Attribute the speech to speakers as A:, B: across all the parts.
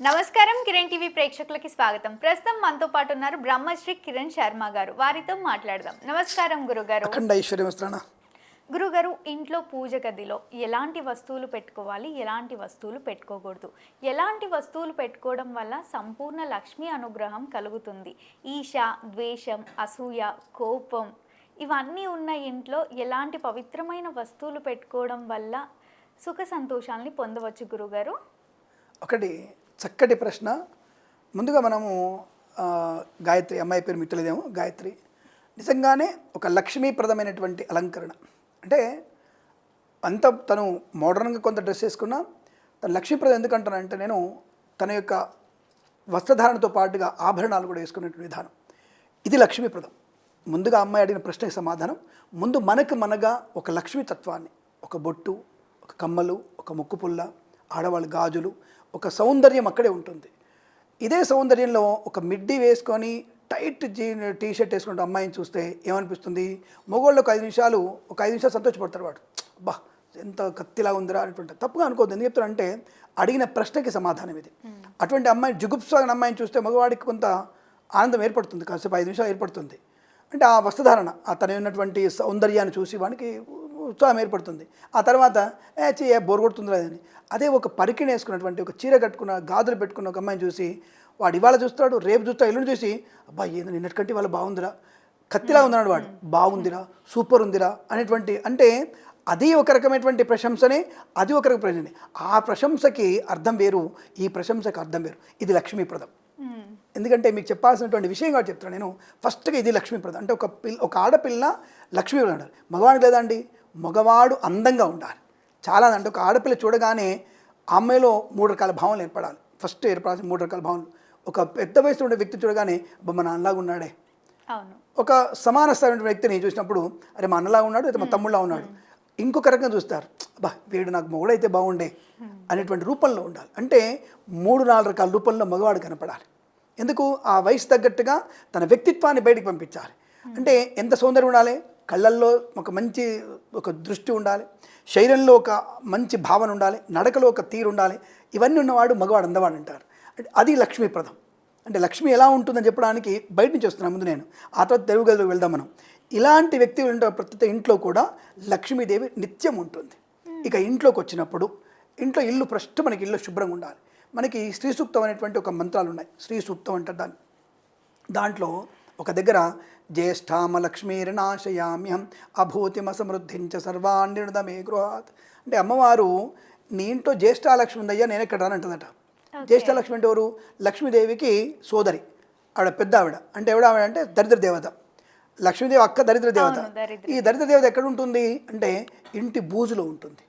A: నమస్కారం కిరణ్ టీవీ ప్రేక్షకులకి స్వాగతం. ప్రస్తుతం మనతో పాటు ఉన్నారు బ్రహ్మశ్రీ కిరణ్ శర్మ గారు. వారితో మాట్లాడదాం. నమస్కారం గురుగారు.
B: అఖండ
A: గురుగారు ఇంట్లో పూజ గదిలో ఎలాంటి వస్తువులు పెట్టుకోవాలి? ఎలాంటి వస్తువులు పెట్టుకోకూడదు? ఎలాంటి వస్తువులు పెట్టుకోవడం వల్ల సంపూర్ణ లక్ష్మీ అనుగ్రహం కలుగుతుంది? ఈశ ద్వేషం అసూయ కోపం ఇవన్నీ ఉన్న ఇంట్లో ఎలాంటి పవిత్రమైన వస్తువులు పెట్టుకోవడం వల్ల సుఖ సంతోషాలని పొందవచ్చు గురుగారు?
B: ఒకటి చక్కటి ప్రశ్న. ముందుగా మనము గాయత్రి అమ్మాయి పేరు మిట్టలేదేమో గాయత్రి. నిజంగానే ఒక లక్ష్మీప్రదమైనటువంటి అలంకరణ. అంటే అంత తను మోడర్న్గా కొంత డ్రెస్ వేసుకున్నా తను లక్ష్మీప్రదం ఎందుకంటానంటే నేను తన యొక్క వస్త్రధారణతో పాటుగా ఆభరణాలు కూడా వేసుకునేటువంటి విధానం. ఇది లక్ష్మీప్రదం. ముందుగా అమ్మాయి అడిగిన ప్రశ్నకి సమాధానం. ముందు మనకు మనగా ఒక లక్ష్మీ తత్వాన్ని ఒక బొట్టు ఒక కమ్మలు ఒక ముక్కు పుల్ల ఆడవాళ్ళు గాజులు ఒక సౌందర్యం అక్కడే ఉంటుంది. ఇదే సౌందర్యంలో ఒక మిడ్డీ వేసుకొని టైట్ జీన్ టీ షర్ట్ వేసుకుంటే అమ్మాయిని చూస్తే ఏమనిపిస్తుంది? మగవాళ్ళు ఒక ఐదు నిమిషాలు ఒక ఐదు నిమిషాలు సంతోషపడతారు వాడు. బా ఎంత కత్తిలా ఉందిరా అనేటువంటి తప్పుగా అనుకోవద్దు. ఎందుకు చెప్తారంటే అడిగిన ప్రశ్నకి సమాధానం ఇది. అటువంటి అమ్మాయి జుగుప్సాగిన అమ్మాయిని చూస్తే మగవాడికి కొంత ఆనందం ఏర్పడుతుంది. కాసేపు ఐదు నిమిషాలు ఏర్పడుతుంది. అంటే ఆ వస్త్రధారణ ఆ తన ఉన్నటువంటి సౌందర్యాన్ని చూసి వానికి ఉత్సాహం ఏర్పడుతుంది. ఆ తర్వాత ఏ చీ ఏ బోర్ కొడుతుంది అని. అదే ఒక పరికిణి వేసుకున్నటువంటి ఒక చీర కట్టుకున్న గాజులు పెట్టుకున్న ఒక అమ్మాయిని చూసి వాడు ఇవాళ చూస్తాడు రేపు చూస్తాడు ఎల్లుండి చూసి అబ్బా ఏంది నిన్నటికంటే ఇవాళ బాగుందిరా. కత్తిలా ఉందన్నాడు వాడు. బాగుందిరా సూపర్ ఉందిరా అనేటువంటి అంటే అది ఒక రకమైనటువంటి ప్రశంసనే అది ఒక రకమైన ప్రశంసనే. ఆ ప్రశంసకి అర్థం వేరు ఈ ప్రశంసకి అర్థం వేరు. ఇది లక్ష్మీప్రదం ఎందుకంటే మీకు చెప్పాల్సినటువంటి విషయం కాబట్టి చెప్తాను నేను. ఫస్ట్గా ఇది లక్ష్మీప్రదం అంటే ఒక పిల్ల ఒక ఆడపిల్ల లక్ష్మీప్రదం ఉండాలి మగవాడికి లేదండి మగవాడు అందంగా ఉండాలి. చాలా అంటే ఒక ఆడపిల్ల చూడగానే అమ్మాయిలో మూడు రకాల భావనలు ఏర్పడాలి. ఫస్ట్ ఏర్పడాల్సిన మూడు రకాల భావనలు. ఒక పెద్ద వయసులో ఉండే వ్యక్తి చూడగానే అబ్బా మా నాన్నలాగా ఉన్నాడే. ఒక సమాన స్థాయి వ్యక్తిని చూసినప్పుడు అరే మా అన్నలా ఉన్నాడు అయితే మా తమ్ముళ్ళలా ఉన్నాడు. ఇంకొక రకంగా చూస్తారు అబ్బా వీడు నాకు మొగుడైతే బాగుండే. అనేటువంటి రూపంలో ఉండాలి. అంటే మూడు నాలుగు రకాల రూపంలో మగవాడు కనపడాలి. ఎందుకు? ఆ వయసు తగ్గట్టుగా తన వ్యక్తిత్వాన్ని బయటికి పంపించాలి. అంటే ఎంత సౌందర్యం ఉండాలి? కళ్ళల్లో ఒక మంచి ఒక దృష్టి ఉండాలి. శరీరంలో ఒక మంచి భావన ఉండాలి. నడకలో ఒక తీరు ఉండాలి. ఇవన్నీ ఉన్నవాడు మగవాడు అందవాడు అంటారు. అంటే అది లక్ష్మీప్రదం అంటే లక్ష్మి ఎలా ఉంటుందని చెప్పడానికి బయట నుంచి వస్తున్నాను ముందు నేను. ఆ తర్వాత తెలుగు వెళ్దాం మనం. ఇలాంటి వ్యక్తులు ఉండే ప్రతి ఇంట్లో కూడా లక్ష్మీదేవి నిత్యం ఉంటుంది. ఇక ఇంట్లోకి వచ్చినప్పుడు ఇంట్లో ఇల్లు ఫస్ట్ మనకి ఇల్లు శుభ్రంగా ఉండాలి. మనకి శ్రీ సూక్తం అనేటువంటి ఒక మంత్రాలు ఉన్నాయి. శ్రీ సూక్తం అంటారు దాన్ని. దాంట్లో ఒక దగ్గర జ్యేష్ఠామ లక్ష్మీర్నాశయామ్యం అభూతిమ సమృద్ధించ సర్వాణ్ణిడమే గృహాత్. అంటే అమ్మవారు నీ ఇంట్లో జ్యేష్ఠాలక్ష్మి ఉందయ్యా నేను ఎక్కడ రానంటుందట జ్యేష్ఠలక్ష్మి అంటే ఎవరు? లక్ష్మీదేవికి సోదరి ఆవిడ పెద్ద ఆవిడ అంటే ఎవడ ఆవిడ అంటే దరిద్ర దేవత. లక్ష్మీదేవి అక్క దరిద్ర దేవత. ఈ దరిద్ర దేవత ఎక్కడ ఉంటుంది? అంటే ఇంటి బూజులో ఉంటుంది.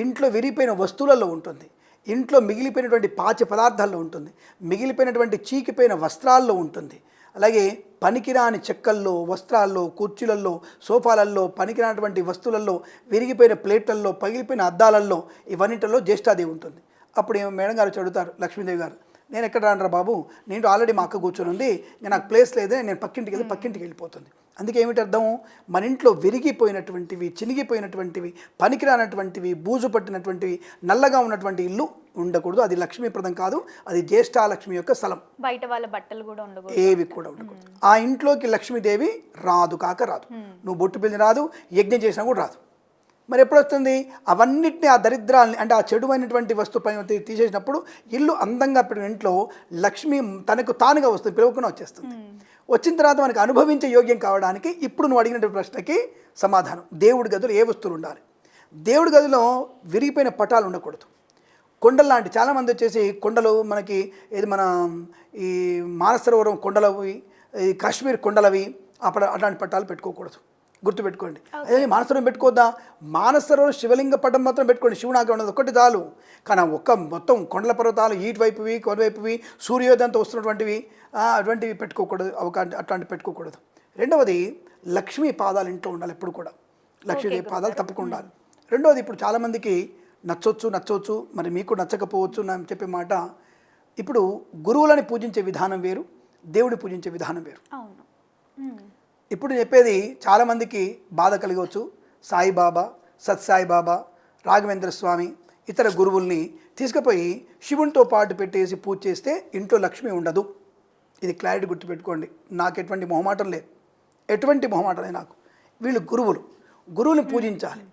B: ఇంట్లో విరిగిపోయిన వస్తువులలో ఉంటుంది. ఇంట్లో మిగిలిపోయినటువంటి పాచి పదార్థాల్లో ఉంటుంది. మిగిలిపోయినటువంటి చీకిపోయిన వస్త్రాల్లో ఉంటుంది. అలాగే పనికిరాని చెక్కల్లో వస్త్రాల్లో కుర్చీలల్లో సోఫాలల్లో పనికిరానటువంటి వస్తువులలో విరిగిపోయిన ప్లేట్లలో పగిలిపోయిన అద్దాలల్లో ఇవన్నిటిలో జ్యేష్ఠాదేవి ఉంటుంది. అప్పుడు మేడం గారు చదువుతారు లక్ష్మీదేవి గారు. నేను ఎక్కడ రానరా బాబు? నేను ఆల్రెడీ మా అక్క కూర్చొని ఉంది నేను నాకు ప్లేస్ లేదని నేను పక్కింటికి వెళ్ళి పక్కింటికి వెళ్ళిపోతుంది. అందుకే ఏమిటి అర్థం? మన ఇంట్లో విరిగిపోయినటువంటివి చినిగిపోయినటువంటివి పనికిరానటువంటివి బూజు పట్టినటువంటివి నల్లగా ఉన్నటువంటి ఇల్లు ఉండకూడదు. అది లక్ష్మీప్రదం కాదు. అది జ్యేష్ఠాలక్ష్మి యొక్క స్థలం.
A: బయట వాళ్ళ బట్టలు కూడా ఉండకూడదు.
B: ఏవి కూడా ఉండకూడదు. ఆ ఇంట్లోకి లక్ష్మీదేవి రాదు కాక రాదు. నువ్వు బొట్టు పిల్లి రాదు యజ్ఞం చేసినా కూడా రాదు. మరి ఎప్పుడు వస్తుంది? అవన్నిటిని ఆ దరిద్రాలని అంటే ఆ చెడుమైనటువంటి వస్తువు పైన తీసేసినప్పుడు ఇల్లు అందంగా పెట్టిన ఇంట్లో లక్ష్మి తనకు తానుగా వస్తుంది పిలవకుండా వచ్చేస్తుంది. వచ్చిన తర్వాత మనకు అనుభవించే యోగ్యం కావడానికి ఇప్పుడు నువ్వు అడిగినటువంటి ప్రశ్నకి సమాధానం. దేవుడి గదిలో ఏ వస్తువులు ఉండాలి? దేవుడి గదిలో విరిగిపోయిన పటాలు ఉండకూడదు. కొండలు లాంటి చాలామంది వచ్చేసి కొండలు మనకి ఏది మన ఈ మానసరోవరం కొండలవి ఈ కాశ్మీర్ కొండలవి అప్పుడు అట్లాంటి పట్టాలు పెట్టుకోకూడదు. గుర్తుపెట్టుకోండి. అదే మానసరోవరం పెట్టుకోద్దా? మానసరోవరం శివలింగ పటం మాత్రం పెట్టుకోండి. శివునాగ్రహం ఉన్నది ఒకటి చాలు. కానీ ఒక్క మొత్తం కొండల పర్వతాలు ఈటి వైపువి కొనవైపువి సూర్యోదయంతో వస్తున్నటువంటివి అటువంటివి పెట్టుకోకూడదు. ఒక అట్లాంటివి పెట్టుకోకూడదు. రెండవది లక్ష్మీ పాదాలు ఇంట్లో ఉండాలి ఎప్పుడు కూడా. లక్ష్మీదేవి పాదాలు తప్పకుండా ఉండాలి. రెండవది ఇప్పుడు చాలామందికి నచ్చొచ్చు నచ్చవచ్చు మరి మీకు నచ్చకపోవచ్చు నేను చెప్పే మాట ఇప్పుడు గురువులని పూజించే విధానం వేరు దేవుడి పూజించే విధానం వేరు.
A: అవును.
B: ఇప్పుడు చెప్పేది చాలామందికి బాధ కలగవచ్చు. సాయిబాబా సత్సాయిబాబా రాఘవేంద్ర స్వామి ఇతర గురువుల్ని తీసుకుపోయి శివునితో పాటు పెట్టేసి పూజ చేస్తే ఇంట్లో లక్ష్మి ఉండదు. ఇది క్లారిటీ గుర్తుపెట్టుకోండి. నాకు ఎటువంటి మొహమాటం లేదు. ఎటువంటి మొహమాటం లేదు నాకు. వీళ్ళు గురువులు. గురువుని పూజించాలి.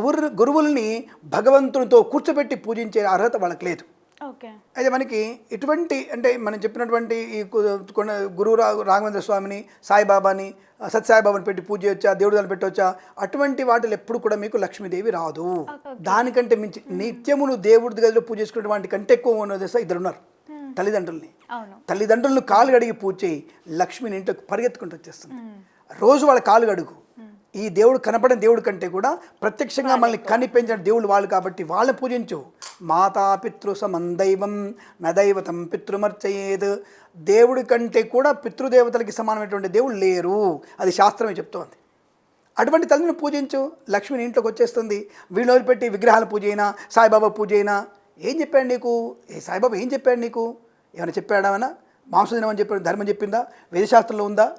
B: గురు గురువుల్ని భగవంతునితో కూర్చోబెట్టి పూజించే అర్హత వాళ్ళకి లేదు. అయితే మనకి ఇటువంటి అంటే మనం చెప్పినటువంటి ఈ గురువు రాఘవేంద్ర స్వామిని సాయిబాబాని సత్యసాయిబాబాని పెట్టి పూజ చేయొచ్చా దేవుడు దాన్ని పెట్టవచ్చా అటువంటి వాటిలో ఎప్పుడు కూడా మీకు లక్ష్మీదేవి రాదు. దానికంటే మించి నిత్యము నువ్వు దేవుడి గదిలో పూజ చేసుకునే వాటి కంటే ఎక్కువ ఉన్నది? ఇద్దరు ఉన్నారు తల్లిదండ్రుల్ని. తల్లిదండ్రులను కాలు గడిగి పూజ చేయి లక్ష్మిని ఇంట్లోకి పరిగెత్తుకుంటూ వచ్చేస్తుంది. రోజు వాళ్ళ కాలు గడుగు ఈ దేవుడు కనపడిన దేవుడి కంటే కూడా ప్రత్యక్షంగా మనల్ని కనిపించిన దేవుళ్ళు వాళ్ళు కాబట్టి వాళ్ళని పూజించు. మాతా పితృ సమందైవం నదైవతం పితృమర్చయేద్. దేవుడి కంటే కూడా పితృదేవతలకి సమానమైనటువంటి దేవుళ్ళు లేరు. అది శాస్త్రమే చెప్తోంది. అటువంటి తల్లిని పూజించు. లక్ష్మిని ఇంట్లోకి వచ్చేస్తుంది. వీళ్ళు వదిలిపెట్టి విగ్రహాల పూజ అయినా సాయిబాబా పూజ అయినా ఏం చెప్పాడు నీకు? ఏ సాయిబాబా ఏం చెప్పాడు నీకు? ఏమైనా చెప్పాడా ఏమైనా? మాంసం తినమని చెప్పాడు ధర్మం చెప్పిందా? వేదశాస్త్రంలో ఉందా?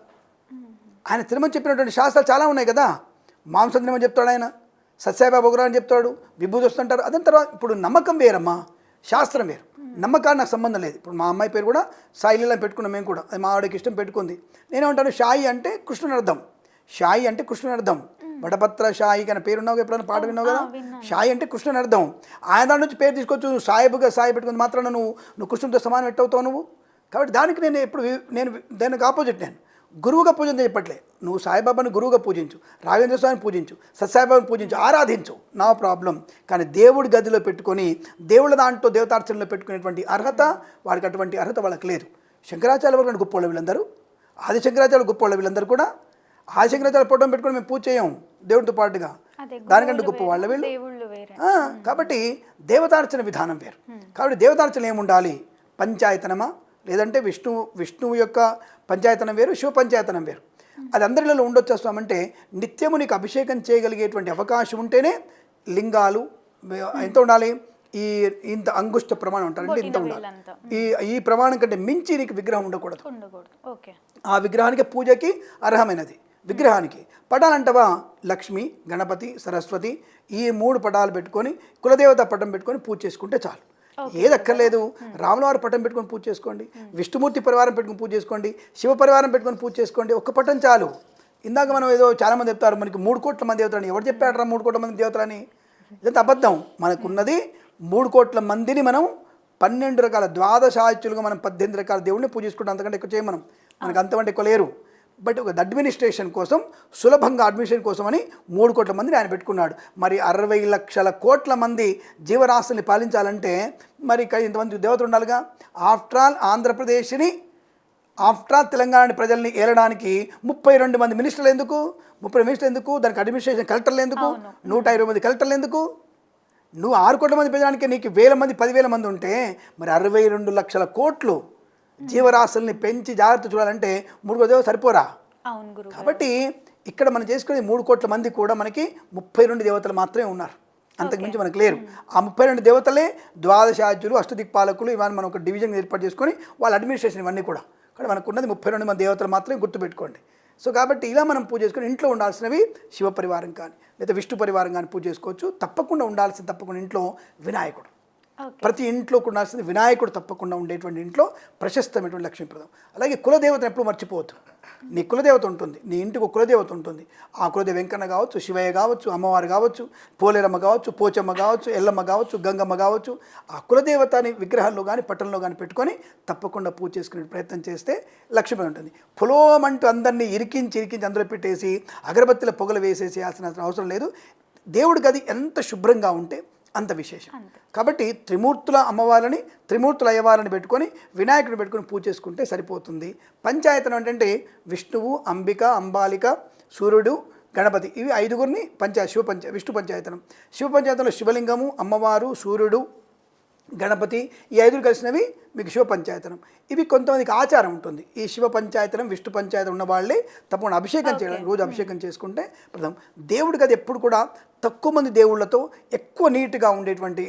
B: ఆయన తినమని చెప్పినటువంటి శాస్త్రాలు చాలా ఉన్నాయి కదా. మాంసం తినమని చెప్తాడు ఆయన. సత్యసాయిబాబా ఒకరా అని చెప్తాడు. విభూతి వస్తుంటారు అదని తర్వాత ఇప్పుడు నమ్మకం వేరమ్మా. శాస్త్రం వేరు. నమ్మకాన్ని నాకు సంబంధం లేదు. ఇప్పుడు మా అమ్మాయి పేరు కూడా సాయిలీలా పెట్టుకున్నాం మేము కూడా. అది మా ఆవిడకి ఇష్టం పెట్టుకుంది. నేనేమంటాను షాయి అంటే కృష్ణుని అర్థం. షాయి అంటే కృష్ణుని అర్థం. వడపత్ర షాయి అనే పేరు ఉన్నావు ఎప్పుడైనా? పాట విన్నావు కదా షాయి అంటే కృష్ణుని అర్థం. ఆయన దాని నుంచి పేరు తీసుకొచ్చు నువ్వు సాయిబుగా సాయి పెట్టుకుని మాత్రాన నువ్వు నువ్వు కృష్ణుడితో సమానం ఎట్టవుతావు నువ్వు? కాబట్టి దానికి నేను ఎప్పుడు నేను దానికి ఆపోజిట్ నేను. గురువుగా పూజించని చెప్పట్లే నువ్వు సాయిబాబాని గురువుగా పూజించు రాఘవేంద్ర స్వామిని పూజించు సత్సాయిబాబాని పూజించు ఆరాధించు. నా ప్రాబ్లం. కానీ దేవుడి గదిలో పెట్టుకొని దేవుళ్ళ దాంట్లో దేవతార్చనలో పెట్టుకునేటువంటి అర్హత వాడికి అటువంటి అర్హత వాళ్ళకి లేదు. శంకరాచార్య వరకు గొప్పవాళ్ళు వీళ్ళందరూ ఆది శంకరాచార్య గొప్పవాళ్ళు వీళ్ళందరూ కూడా ఆది శంకరాచార్య ఫోటో పెట్టుకొని మేము పూజ చేయం దేవుడితో పాటుగా. దానికంటే గొప్ప వాళ్ళ వీళ్ళు. కాబట్టి దేవతార్చన విధానం వేరు. కాబట్టి దేవతార్చన ఏముండాలి? పంచాయతనమా? లేదంటే విష్ణు విష్ణువు యొక్క పంచాయతనం వేరు శివ పంచాయతనం వేరు. అది అందరిలో ఉండొచ్చేస్తామంటే నిత్యము నీకు అభిషేకం చేయగలిగేటువంటి అవకాశం ఉంటేనే లింగాలు ఎంత ఉండాలి? ఈ ఇంత అంగుష్ట ప్రమాణం ఉంటారు అంటే ఇంత ఉండాలి. ఈ ఈ ప్రమాణం కంటే మించి నీకు విగ్రహం ఉండకూడదు.
A: ఉండకూడదు. ఓకే.
B: ఆ విగ్రహానికి పూజకి అర్హమైనది. విగ్రహానికి. పటాలంటవా? లక్ష్మి గణపతి సరస్వతి ఈ మూడు పటాలు పెట్టుకొని కులదేవత పటం పెట్టుకొని పూజ చేసుకుంటే చాలు. ఏది అక్కర్లేదు రాములవారి పటం పెట్టుకొని పూజ చేసుకోండి. విష్ణుమూర్తి పరివారం పెట్టుకొని పూజ చేసుకోండి. శివ పరివారం పెట్టుకొని పూజ చేసుకోండి. ఒక్క పటం చాలు. ఇందాక మనం ఏదో చాలామంది చెప్తారు మనకి మూడు కోట్ల మంది దేవతలని. ఎవరు చెప్పాడు మూడు కోట్ల మంది దేవతలని? ఇదంతా అబద్ధం. మనకున్నది మూడు కోట్ల మందిని మనం పన్నెండు రకాల ద్వాదశాచులుగా మనం పద్దెనిమిది రకాల దేవుడిని పూజించుకుంటాం అంతకంటే ఎక్కువ చేయం మనం మనకు అంతకంటే ఎక్కువ లేరు. బట్ ఒక అడ్మినిస్ట్రేషన్ కోసం సులభంగా అడ్మిషన్ కోసం అని మూడు కోట్ల మందిని ఆయన పెట్టుకున్నాడు. మరి అరవై లక్షల కోట్ల మంది జీవరాశుల్ని పాలించాలంటే మరి ఇంతమంది దేవతలు ఉండాలిగా? ఆఫ్టర్ ఆల్ ఆంధ్రప్రదేశ్ని ఆఫ్టర్ ఆల్ తెలంగాణ ప్రజల్ని ఏలడానికి ముప్పై రెండు మంది మినిస్టర్లు ఎందుకు? ముప్పై మినిస్టర్లు ఎందుకు? దానికి అడ్మినిస్ట్రేషన్ కలెక్టర్లు ఎందుకు? నూట ఇరవై మంది కలెక్టర్లు ఎందుకు? నువ్వు ఆరు కోట్ల మంది పెంచడానికి నీకు వేల మంది పదివేల మంది ఉంటే మరి అరవై రెండు లక్షల కోట్లు జీవరాశుల్ని పెంచి జాగ్రత్త చూడాలంటే మూడు కోట్ల సరిపోరా? కాబట్టి ఇక్కడ మనం చేసుకునే మూడు కోట్ల మంది కూడా మనకి ముప్పై రెండు దేవతలు మాత్రమే ఉన్నారు. అంతకుమించి మనకు లేరు. ఆ ముప్పై రెండు దేవతలే ద్వాదశాజ్యులు అష్టదిక్పాలకులు ఇవన్నీ మనం ఒక డివిజన్ ఏర్పాటు చేసుకొని వాళ్ళ అడ్మినిస్ట్రేషన్ ఇవన్నీ కూడా. ఇక్కడ మనకు ఉన్నది ముప్పై రెండు మంది దేవతలు మాత్రమే గుర్తుపెట్టుకోండి. సో కాబట్టి ఇలా మనం పూజ చేసుకొని ఇంట్లో ఉండాల్సినవి శివ పరివారం కానీ లేదా విష్ణు పరివారం కానీ పూజ చేసుకోవచ్చు. తప్పకుండా ఉండాల్సింది తప్పకుండా ఇంట్లో వినాయకుడు. ప్రతి ఇంట్లో ఉండాల్సింది వినాయకుడు తప్పకుండా ఉండేటువంటి ఇంట్లో ప్రశస్తమైనటువంటి లక్ష్మీప్రదం. అలాగే కులదేవతను ఎప్పుడు మర్చిపోవద్దు. నీ కులదేవత ఉంటుంది నీ ఇంటికి ఒక కులదేవత ఉంటుంది. ఆ కులదేవ వెంకన్న కావచ్చు శివయ్య కావచ్చు అమ్మవారు కావచ్చు పోలేరమ్మ కావచ్చు పోచమ్మ కావచ్చు ఎల్లమ్మ కావచ్చు గంగమ్మ కావచ్చు ఆ కులదేవతని విగ్రహాల్లో కానీ పట్టణంలో కానీ పెట్టుకొని తప్పకుండా పూజ చేసుకునే ప్రయత్నం చేస్తే లక్ష్మీ ఉంటుంది. పొలోమంటూ అందరినీ ఇరికించి ఇరికించి అందులో పెట్టేసి అగరబత్తిల పొగలు వేసేసి అవసరం లేదు. దేవుడి గది ఎంత శుభ్రంగా ఉంటే అంత విశేషం. కాబట్టి త్రిమూర్తుల అమ్మవారిని త్రిమూర్తుల అయ్యవారిని పెట్టుకొని వినాయకుడిని పెట్టుకొని పూజ చేసుకుంటే సరిపోతుంది. పంచాయతనం ఏంటంటే విష్ణువు అంబిక అంబాలిక సూర్యుడు గణపతి. ఇవి ఐదుగురిని పంచా శివ పంచ విష్ణు పంచాయతనం. శివ పంచాయతనంలో శివలింగము అమ్మవారు సూర్యుడు గణపతి ఈ ఐదుగురు కలిసినవి మీకు శివ పంచాయతనం ఇవి కొంతమందికి ఆచారం ఉంటుంది. ఈ శివ పంచాయతనం విష్ణు పంచాయతనం ఉన్న వాళ్ళే తప్పకుండా అభిషేకం చేయడం రోజు అభిషేకం చేసుకుంటే ప్రథమం. దేవుడికి అది ఎప్పుడు కూడా తక్కువ మంది దేవుళ్ళతో ఎక్కువ నీట్గా ఉండేటువంటి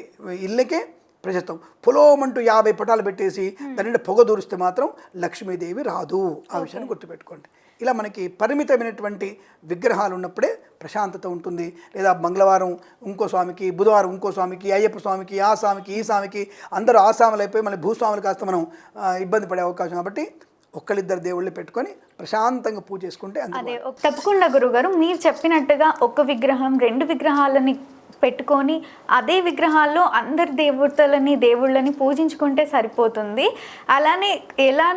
B: ఇళ్ళకే ప్రశస్తం. పొలోమంటూ యాభై పటాలు పెట్టేసి దాని నిండా పొగ దూరిస్తే మాత్రం లక్ష్మీదేవి రాదు. ఆ విషయాన్ని గుర్తుపెట్టుకోండి. ఇలా మనకి పరిమితమైనటువంటి విగ్రహాలు ఉన్నప్పుడే ప్రశాంతత ఉంటుంది. లేదా మంగళవారం ఇంకో స్వామికి బుధవారం ఇంకో స్వామికి అయ్యప్ప స్వామికి ఆ స్వామికి ఈ స్వామికి అందరూ ఆ స్వాములు అయిపోయి మళ్ళీ భూస్వాములు కాస్త మనం ఇబ్బంది పడే అవకాశం కాబట్టి ఒక్కళ్ళిద్దరు దేవుళ్ళు పెట్టుకొని ప్రశాంతంగా పూజ చేసుకుంటే
A: అదే తప్పకుండా గురుగారు మీరు చెప్పినట్టుగా ఒక విగ్రహం రెండు విగ్రహాలని పెట్టుకొని అదే విగ్రహాల్లో అందరి దేవతలని దేవుళ్ళని పూజించుకుంటే సరిపోతుంది. అలానే ఎలా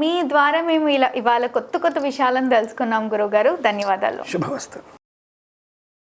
A: మీ ద్వారా మేము ఇలా ఇవాళ కొత్త కొత్త విషయాలను తెలుసుకున్నాం గురుగారు ధన్యవాదాలు.
B: శుభవస్తు